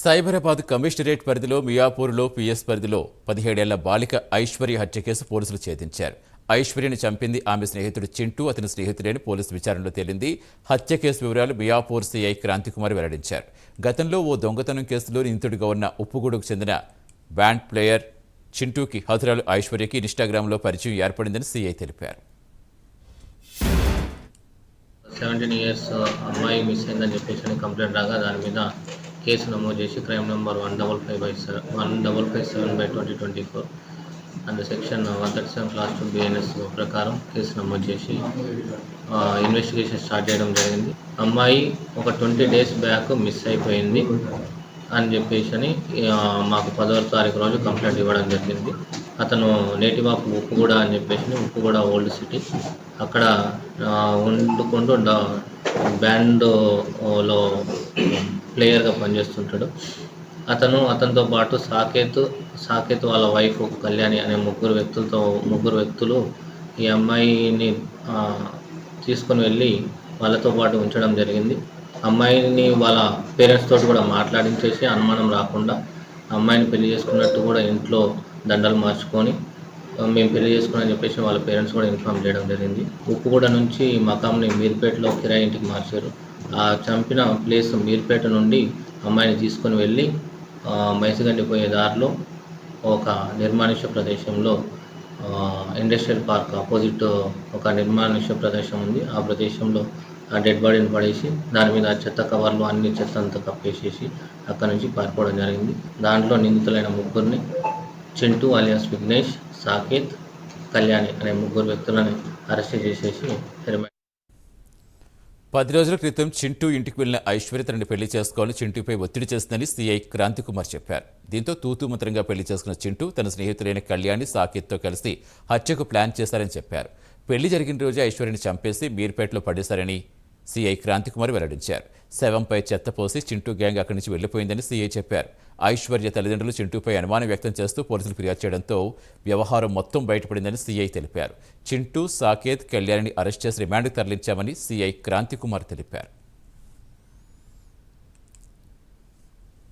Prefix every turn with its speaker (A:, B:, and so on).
A: Cyberabad commissionerate పరిధిలో మియాపూర్లో PS పరిధిలో పదిహేడేళ్ళ బాలిక ఐశ్వర్య హత్య కేసు పోలీసులు ఛేదించారు. ఐశ్వర్యని చంపింది ఆమె స్నేహితుడు చింటూ అతని స్నేహితుడేని పోలీసు విచారణలో తేలింది. హత్య కేసు వివరాలు మియాపూర్ సిఐ క్రాంతికుమార్ వెల్లడించారు. గతంలో ఓ దొంగతనం కేసులో నిందితుడిగా ఉన్న ఉప్పుగూడకు చెందిన బ్యాండ్ ప్లేయర్ చింటూకి హతురాలు ఐశ్వర్యకి ఇన్స్టాగ్రామ్లో పరిచయం ఏర్పడిందని సిఐ తెలిపారు.
B: సెవెంటీన్ ఇయర్స్ అమ్మాయి మిస్ అయిందని చెప్పేసి కంప్లైంట్ రాగా దాని మీద కేసు నమోదు చేసి crime number one double five by seven one double five seven by twenty twenty four. And section one thirty seven clause two BNS ప్రకారం కేసు నమోదు చేసి ఇన్వెస్టిగేషన్ స్టార్ట్ చేయడం జరిగింది. అమ్మాయి ఒక ట్వంటీ డేస్ బ్యాక్ మిస్ అయిపోయింది అని చెప్పేసి అని మాకు పదవ తారీఖు రోజు కంప్లైంట్ ఇవ్వడం జరిగింది. అతను నేటివ్ ఆఫ్ ఉప్పుగూడ అని చెప్పేసి ఉప్పుగూడ ఓల్డ్ సిటీ. అక్కడ వండుకుంటూ బ్యాండ్లో ప్లేయర్గా పనిచేస్తుంటాడు. అతను అతనితో పాటు సాకేత్ సాకేత్ వాళ్ళ వైఫ్ కళ్యాణి అనే ముగ్గురు వ్యక్తులతో ముగ్గురు వ్యక్తులు ఈ అమ్మాయిని తీసుకొని వెళ్ళి వాళ్ళతో పాటు ఉంచడం జరిగింది. అమ్మాయిని వాళ్ళ పేరెంట్స్ తోటి కూడా మాట్లాడించేసి అనుమానం రాకుండా అమ్మాయిని పెళ్ళి చేసుకున్నట్టు కూడా ఇంట్లో దండలు మార్చుకొని మేము పెళ్ళి చేసుకుని చెప్పేసి వాళ్ళ పేరెంట్స్ కూడా ఇన్ఫామ్ చేయడం జరిగింది. ఉప్పుగూడ నుంచి మకాంని మీర్పేటలో కిరాయి ఇంటికి మార్చారు. ఆ చంపిన ప్లేస్ మీర్పేట నుండి అమ్మాయిని తీసుకొని వెళ్ళి మైసగండి పోయే దారిలో ఒక నిర్మానుష్య ప్రదేశంలో ఇండస్ట్రియల్ పార్క్ ఆపోజిట్ ఒక నిర్మానుష్య ప్రదేశం ఉంది. ఆ ప్రదేశంలో ఆ డెడ్ బాడీని పడేసి దాని మీద చెత్త కవర్లు అన్ని చెత్త అంతా కప్పేసేసి అక్కడ నుంచి పారిపోవడం జరిగింది. దాంట్లో నిందితులైన ముగ్గురిని చింటూ అలియాస్ విఘ్నేష్ సాకేత్ కళ్యాణి అనే ముగ్గురు వ్యక్తులని అరెస్ట్ చేసేసి రిమాండ్
A: పది రోజుల క్రితం చింటూ ఇంటికి వెళ్ళిన ఐశ్వర్య తనని పెళ్ళి చేసుకోవాలని చింటూపై ఒత్తిడి చేస్తుందని సీఐ క్రాంతికుమార్ చెప్పారు. దీంతో తూతూమంత్రంగా పెళ్ళి చేసుకున్న చింటూ తన స్నేహితులైన కళ్యాణి సాకేత్తో కలిసి హత్యకు ప్లాన్ చేశారని చెప్పారు. పెళ్ళి జరిగిన రోజే ఐశ్వర్యని చంపేసి మీర్పేటలో పడేశారని సీఐ క్రాంతికుమార్ వెల్లడించారు. శవంపై చెత్త పోసి చింటూ గ్యాంగ్ అక్కడి నుంచి వెళ్ళిపోయిందని సీఐ చెప్పారు. ఐశ్వర్య తల్లిదండ్రులు చింటూపై అనుమానం వ్యక్తం చేస్తూ పోలీసులు ఫిర్యాదు చేయడంతో వ్యవహారం మొత్తం బయటపడిందని సీఐ తెలిపారు. చింటూ సాకేత్ కళ్యాణిని అరెస్ట్ చేసి రిమాండ్కు తరలించామని సీఐ క్రాంతికుమార్ తెలిపారు.